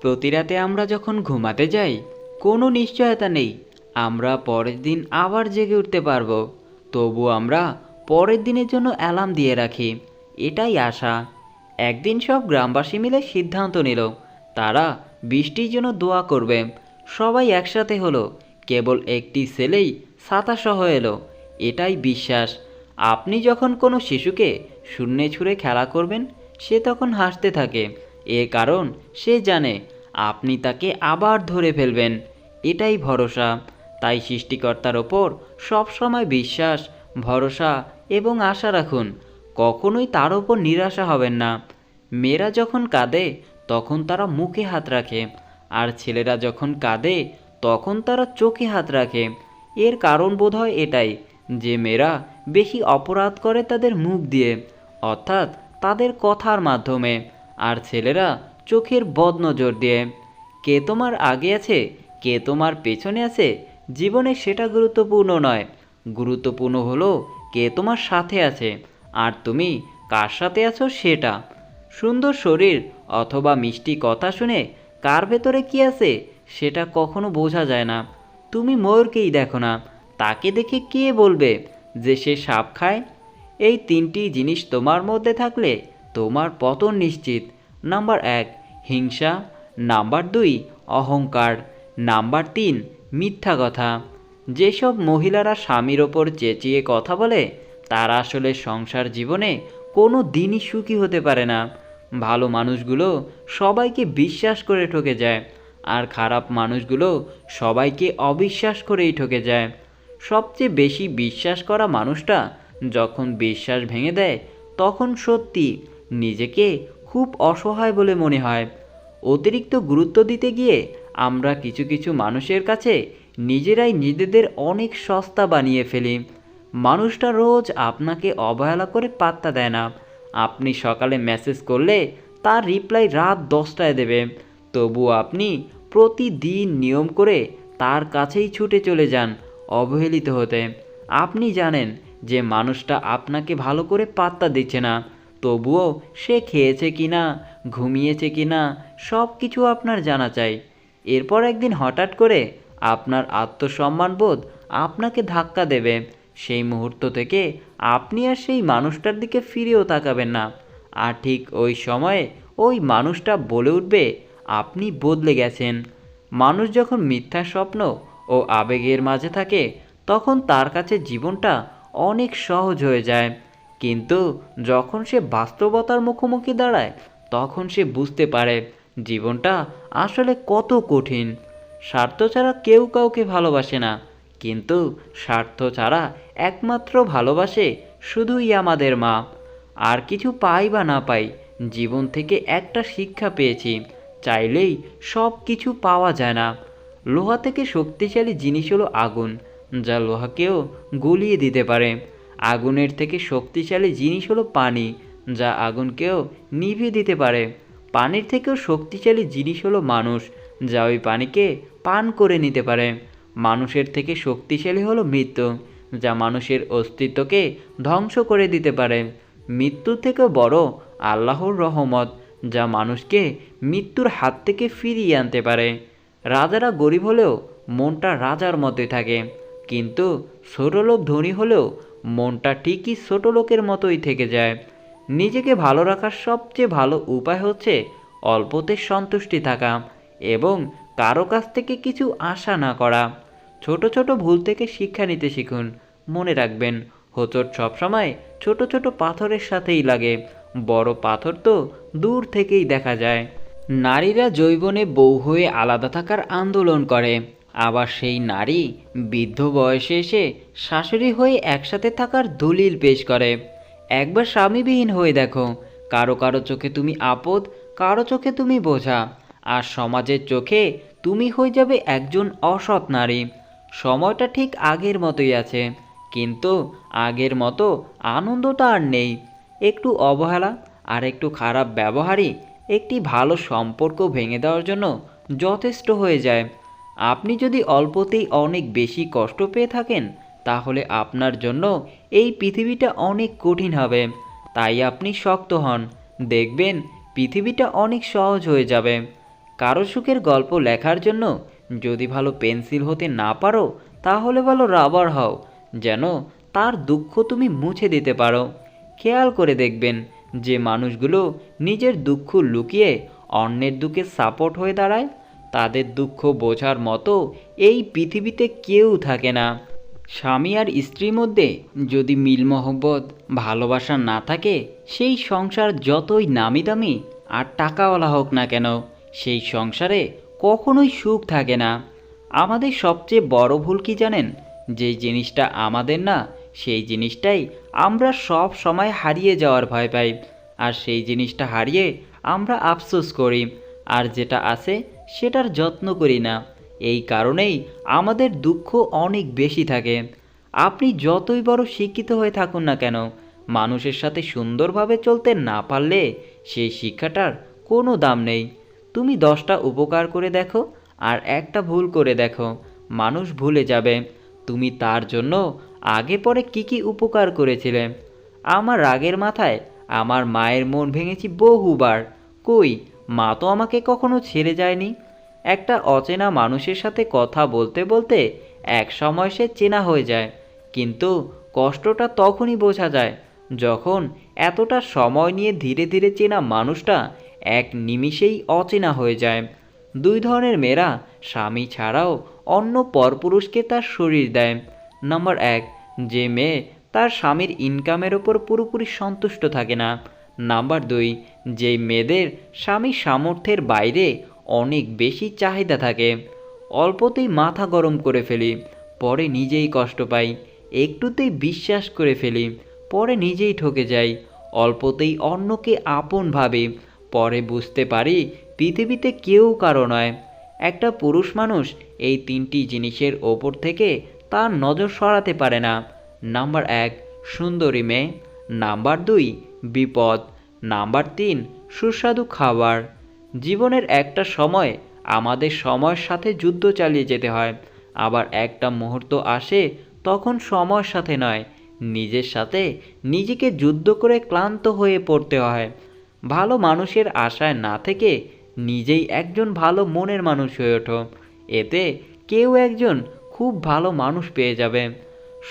প্রতি রাতে আমরা যখন ঘুমাতে যাই, কোনো নিশ্চয়তা নেই। আমরা পরের দিন আবার জেগে উঠতে পারব। তবু আমরা পরের দিনের জন্য অ্যালার্ম দিয়ে রাখি। এটাই আশা। একদিন সব গ্রামবাসী মিলে সিদ্ধান্ত নিল, তারা বৃষ্টির জন্য দোয়া করবে। সবাই একসাথে হলো। কেবল একটি ছেলেই ছাতাসহ এলো। এটাই বিশ্বাস। আপনি যখন কোনো শিশুকে শূন্যে ছুঁড়ে খেলা করবেন, সে তখন হাসতে থাকে। এর কারণ সে জানে আপনি তাকে আবার ধরে ফেলবেন। এটাই ভরসা। তাই সৃষ্টিকর্তার ওপর সবসময় বিশ্বাস, ভরসা এবং আশা রাখুন, কখনোই তার ওপর নিরাশা হবেন না। মেয়েরা যখন কাঁদে, তখন তারা মুখে হাত রাখে। আর ছেলেরা যখন কাঁদে, তখন তারা চোখে হাত রাখে। এর কারণ বোধহয় এটাই যে মেয়েরা বেশি অপরাধ করে তাদের মুখ দিয়ে, অর্থাৎ তাদের কথার মাধ্যমে। আর ছেলেরা চোখের বদনজর দিয়ে, কে তোমার আগে আছে, কে তোমার পেছনে আছে, জীবনে সেটা গুরুত্বপূর্ণ নয়। গুরুত্বপূর্ণ হলো কে তোমার সাথে আছে, আর তুমি কার সাথে আছো সেটা। সুন্দর শরীর অথবা মিষ্টি কথা শুনে কার ভেতরে কি আছে সেটা কখনো বোঝা যায় না। তুমি ময়ূরকেই দেখো না, তাকে দেখে কে বলবে যে সে সাপ খায়? এই তিনটি জিনিস তোমার মধ্যে থাকলে তোমার পতন নিশ্চিত। নাম্বার এক, হিংসা। নাম্বার দুই, অহংকার। নাম্বার তিন, মিথ্যা কথা। যেসব মহিলারা স্বামীর ওপর চেঁচিয়ে কথা বলে, তারা আসলে সংসার জীবনে কোনো দিনই সুখী হতে পারে না। ভালো মানুষগুলো সবাইকে বিশ্বাস করে ঠকে যায়, আর খারাপ মানুষগুলো সবাইকে অবিশ্বাস করেই ঠকে যায়। সবচেয়ে বেশি বিশ্বাস করা মানুষটা যখন বিশ্বাস ভেঙে দেয়, তখন সত্যি নিজেকে খুব অসহায় বলে মনে হয়। অতিরিক্ত গুরুত্ব দিতে গিয়ে আমরা কিছু কিছু মানুষের কাছে নিজেরাই নিজেদের অনেক সস্তা বানিয়ে ফেলি। মানুষটা রোজ আপনাকে অবহেলা করে পাত্তা দেয় না। আপনি সকালে মেসেজ করলে তার রিপ্লাই রাত দশটায় দেবে। তবু আপনি প্রতিদিন নিয়ম করে তার কাছেই ছুটে চলে যান অবহেলিত হতে। আপনি জানেন যে মানুষটা আপনাকে ভালো করে পাত্তা দিচ্ছে না। তবুও সে খেয়েছে কি না ঘুমিয়েছে কি না সব কিছু আপনার জানা চাই। এরপর একদিন হঠাৎ করে আপনার আত্মসম্মানবোধ আপনাকে ধাক্কা দেবে। সেই মুহূর্ত থেকে আপনি আর সেই মানুষটার দিকে ফিরেও তাকাবেন না। আর ঠিক ওই সময়ে ওই মানুষটা বলে উঠবে, আপনি বদলে গেছেন। মানুষ যখন মিথ্যা স্বপ্ন ও আবেগের মাঝে থাকে, তখন তার কাছে জীবনটা অনেক সহজ হয়ে যায়। কিন্তু যখন সে বাস্তবতার মুখোমুখি দাঁড়ায়, তখন সে বুঝতে পারে জীবনটা আসলে কত কঠিন। স্বার্থ ছাড়া কেউ কাউকে ভালোবাসে না, কিন্তু স্বার্থ ছাড়া একমাত্র ভালোবাসে শুধুই আমাদের মা। আর কিছু পাই বা না পাই, জীবন থেকে একটা শিক্ষা পেয়েছি, চাইলেই সব কিছু পাওয়া যায় না। লোহা থেকে শক্তিশালী জিনিস হলো আগুন, যা লোহাকেও গলিয়ে দিতে পারে। আগুনের থেকে শক্তিশালী জিনিস হলো পানি, যা আগুনকেও নিভিয়ে দিতে পারে। পানির থেকেও শক্তিশালী জিনিস হলো মানুষ, যা ওই পানিকে পান করে নিতে পারে। মানুষের থেকে শক্তিশালী হলো মৃত্যু, যা মানুষের অস্তিত্বকে ধ্বংস করে দিতে পারে। মৃত্যু থেকে বড় আল্লাহর রহমত, যা মানুষকে মৃত্যুর হাত থেকে ফিরিয়ে আনতে পারে। রাজারা গরিব হলেও মনটা রাজার মতোই থাকে, কিন্তু লোক ধনী হলেও মনটা ঠিকই ছোট লোকের মতোই থেকে যায়। নিজেকে ভালো রাখার সবচেয়ে ভালো উপায় হচ্ছে অল্পতে সন্তুষ্টি থাকা এবং কারও কাছ থেকে কিছু আশা না করা। ছোট ছোট ভুল থেকে শিক্ষা নিতে শিখুন, মনে রাখবেন, হোঁচট সবসময় ছোট ছোট পাথরের সাথেই লাগে, বড় পাথর তো দূর থেকেই দেখা যায়। নারীরা যৌবনে বউ হয়ে আলাদা থাকার আন্দোলন করে। আবার সেই নারী বৃদ্ধ বয়সে এসে শাশুড়ি হয়ে একসাথে থাকার দলিল পেশ করে। একবার স্বামীবিহীন হয়ে দেখো, কারও কারও চোখে তুমি আপদ, কারও চোখে তুমি বোঝা, আর সমাজের চোখে তুমি হয়ে যাবে একজন অসৎ নারী। সময়টা ঠিক আগের মতোই আছে, কিন্তু আগের মতো আনন্দটা আর নেই। একটু অবহেলা আর একটু খারাপ ব্যবহারই একটি ভালো সম্পর্ক ভেঙে দেওয়ার জন্য যথেষ্ট হয়ে যায়। আপনি যদি অল্পতেই অনেক বেশি কষ্ট পেয়ে থাকেন, তাহলে আপনার জন্য এই পৃথিবীটা অনেক কঠিন হবে। তাই আপনি শক্ত হন। দেখবেন, পৃথিবীটা অনেক সহজ হয়ে যাবে। কারও সুখের গল্প লেখার জন্য যদি ভালো পেন্সিল হতে না পারো, তাহলে ভালো রাবার হও। যেন তার দুঃখ তুমি মুছে দিতে পারো। খেয়াল করে দেখবেন, যে মানুষগুলো নিজের দুঃখ লুকিয়ে অন্যের দুঃখে সাপোর্ট হয়ে দাঁড়ায় তাদের দুঃখ বোঝার মতো এই পৃথিবীতে কেউ থাকে না। স্বামী আর স্ত্রীর মধ্যে যদি মিল মহব্বত, ভালোবাসা না থাকে, সেই সংসার যতই নামি দামি আর টাকাওয়ালা হোক না কেন, সেই সংসারে কখনোই সুখ থাকে না। আমাদের সবচেয়ে বড় ভুল কি জানেন? যে জিনিসটা আমাদের না, সেই জিনিসটাই আমরা সব সময় হারিয়ে যাওয়ার ভয় পাই। আর সেই জিনিসটা হারিয়ে আমরা আফসোস করি। আর যেটা আছে সেটার যত্ন করি না। এই কারণেই আমাদের দুঃখ অনেক বেশি থাকে। আপনি যতই বড় শিক্ষিত হয়ে থাকুন না কেন, মানুষের সাথে সুন্দরভাবে চলতে না পারলে সেই শিক্ষাটার কোনো দাম নেই। তুমি দশটা উপকার করে দেখো আর একটা ভুল করে দেখো। মানুষ ভুলে যাবে। তুমি তার জন্য আগে পরে কি কি উপকার করেছিলে? আমার রাগের মাথায় আমার মায়ের মন ভেঙেছি বহুবার। কই মা তো আমাকে কখনো ছেড়ে যায়নি। একটা অচেনা মানুষের সাথে কথা বলতে বলতে এক সময় সে চেনা হয়ে যায়, কিন্তু কষ্টটা তখনই বোঝা যায় যখন এতটা সময় নিয়ে ধীরে ধীরে চেনা মানুষটা এক নিমিষেই অচেনা হয়ে যায়। দুই ধরনের মেয়েরা স্বামী ছাড়াও অন্য পরপুরুষকে তার শরীর দেয়। নাম্বার এক, যে মেয়ে তার স্বামীর ইনকামের ওপর পুরোপুরি সন্তুষ্ট থাকে না। নাম্বার দুই যে মেয়েদের স্বামী সামর্থ্যের বাইরে অনেক বেশি চাহিদা থাকে। অল্পতেই মাথা গরম করে ফেলি, পরে নিজেই কষ্ট পাই, একটুতেই বিশ্বাস করে ফেলি, পরে নিজেই ঠকে যাই, অল্পতেই অন্যকে আপন ভাবি, পরে বুঝতে পারি পৃথিবীতে কেউ কারও নয়। একটা পুরুষ মানুষ এই তিনটি জিনিসের ওপর থেকে তার নজর সরাতে পারে না। নাম্বার এক, সুন্দরী মেয়ে। নাম্বার দুই, বিপদ। নাম্বার তিন, সুস্বাদু খাবার। জীবনের একটা সময় আমাদের সময়ের সাথে যুদ্ধ চালিয়ে যেতে হয়। আবার একটা মুহূর্ত আসে, তখন সময়ের সাথে নয়, নিজের সাথে নিজেকে যুদ্ধ করে ক্লান্ত হয়ে পড়তে হয়। ভালো মানুষের আশায় না থেকে নিজেই একজন ভালো মনের মানুষ হয়ে ওঠো। এতে কেউ একজন খুব ভালো মানুষ পেয়ে যাবে।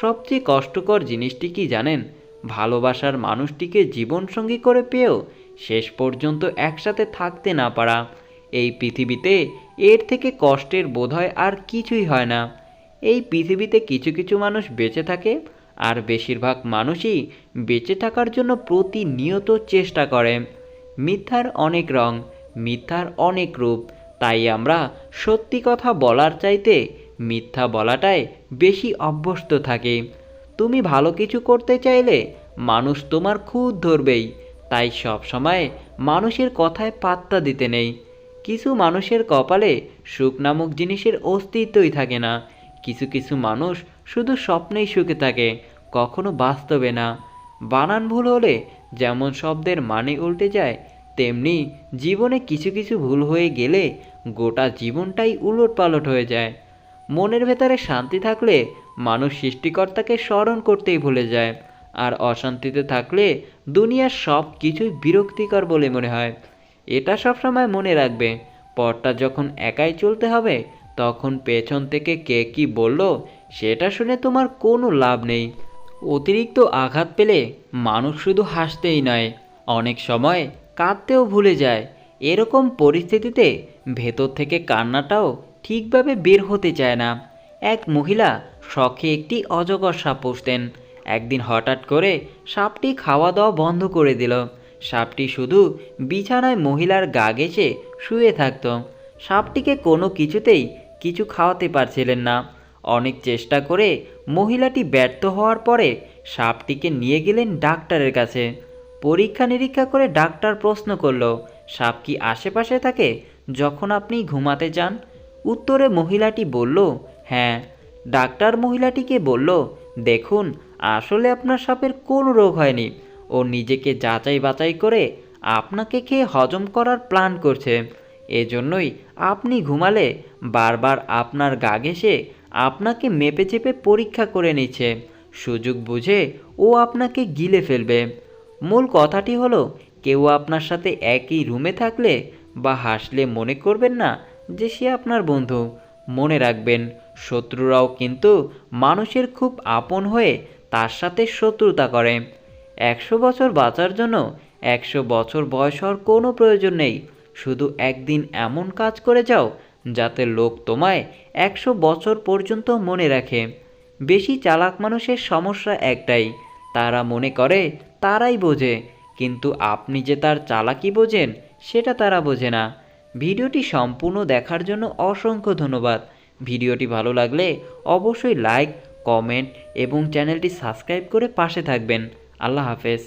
সবচেয়ে কষ্টকর জিনিসটি কি জানেন? ভালোবাসার মানুষটিকে জীবনসঙ্গী করে পেয়েও শেষ পর্যন্ত একসাথে থাকতে না পারা। এই পৃথিবীতে এর থেকে কষ্টের বোধহয় আর কিছুই হয় না। এই পৃথিবীতে কিছু কিছু মানুষ বেঁচে থাকে আর বেশিরভাগ মানুষই বেঁচে থাকার জন্য প্রতিনিয়ত চেষ্টা করে। মিথ্যার অনেক রং, মিথ্যার অনেক রূপ, তাই আমরা সত্যি কথা বলার চাইতে মিথ্যা বলাটাই বেশি অভ্যস্ত থাকি। তুমি ভালো কিছু করতে চাইলে মানুষ তোমার খুদ ধরবেই। তাই সব সময় মানুষের কথায় পাত্তা দিতে নেই। কিছু মানুষের কপালে সুখ নামক জিনিসের অস্তিত্বই থাকে না। কিছু কিছু মানুষ শুধু স্বপ্নেই সুখে থাকে, কখনো বাস্তবে না। বানান ভুল হলে যেমন শব্দের মানে উল্টে যায়, তেমনি জীবনে কিছু কিছু ভুল হয়ে গেলে গোটা জীবনটাই উলট পালট হয়ে যায়। মনের ভেতরে শান্তি থাকলে মানুষ সৃষ্টিকর্তাকে স্মরণ করতেই ভুলে যায়। আর অশান্তিতে থাকলে দুনিয়ার সব কিছুই বিরক্তিকর বলে মনে হয়। এটা সবসময় মনে রাখবে। পথটা যখন একাই চলতে হবে, তখন পেছন থেকে কে কি বলল, সেটা শুনে তোমার কোনো লাভ নেই। অতিরিক্ত আঘাত পেলে মানুষ শুধু হাসতেই নয়, অনেক সময় কাঁদতেও ভুলে যায়। এরকম পরিস্থিতিতে ভেতর থেকে কান্নাটাও ঠিকভাবে বের হতে চায় না। এক মহিলা শখে একটি অজগর সাপ পুষতেন। একদিন হঠাৎ করে সাপটি খাওয়া দাওয়া বন্ধ করে দিল। সাপটি শুধু বিছানায় মহিলার গা গেছে শুয়ে থাকতো। সাপটিকে কোনো কিছুতেই কিছু খাওয়াতে পারছিলেন না। অনেক চেষ্টা করে মহিলাটি ব্যর্থ হওয়ার পরে সাপটিকে নিয়ে গেলেন ডাক্তারের কাছে। পরীক্ষা নিরীক্ষা করে ডাক্তার প্রশ্ন করল, সাপ কি আশেপাশে থাকে? যখন আপনি ঘুমাতে যান? উত্তরে মহিলাটি বলল হ্যাঁ। ডাক্তার মহিলাটিকে বলল, দেখুন, আসলে আপনার সাপের কোনো রোগ হয়নি। ও নিজেকে যাচাই বাছাই করে আপনাকে খেয়ে হজম করার প্ল্যান করছে। এজন্যই আপনি ঘুমালে বারবার আপনার গা ঘেঁষে আপনাকে মেপে চেপে পরীক্ষা করে নিচ্ছে। সুযোগ বুঝে ও আপনাকে গিলে ফেলবে। মূল কথাটি হলো, কেউ আপনার সাথে একই রুমে থাকলে বা হাসলে মনে করবেন না যে সে আপনার বন্ধু। মনে রাখবেন, শত্রুরাও কিন্তু মানুষের খুব আপন হয়ে তার সাথে শত্রুতা করে। একশো বছর বাঁচার জন্য একশো বছর বয়স হওয়ার কোনো প্রয়োজন নেই। শুধু একদিন এমন কাজ করে যাও যাতে লোক তোমায় একশো বছর পর্যন্ত মনে রাখে। বেশি চালাক মানুষের সমস্যা একটাই, তারা মনে করে তারাই বোঝে, কিন্তু আপনি যে তার চালাকি বোঝেন, সেটা তারা বোঝে না। ভিডিওটি সম্পূর্ণ দেখার জন্য অসংখ্য ধন্যবাদ। ভিডিওটি ভালো লাগলে অবশ্যই লাইক, কমেন্ট এবং চ্যানেলটি সাবস্ক্রাইব করে পাশে থাকবেন। আল্লাহ হাফেজ।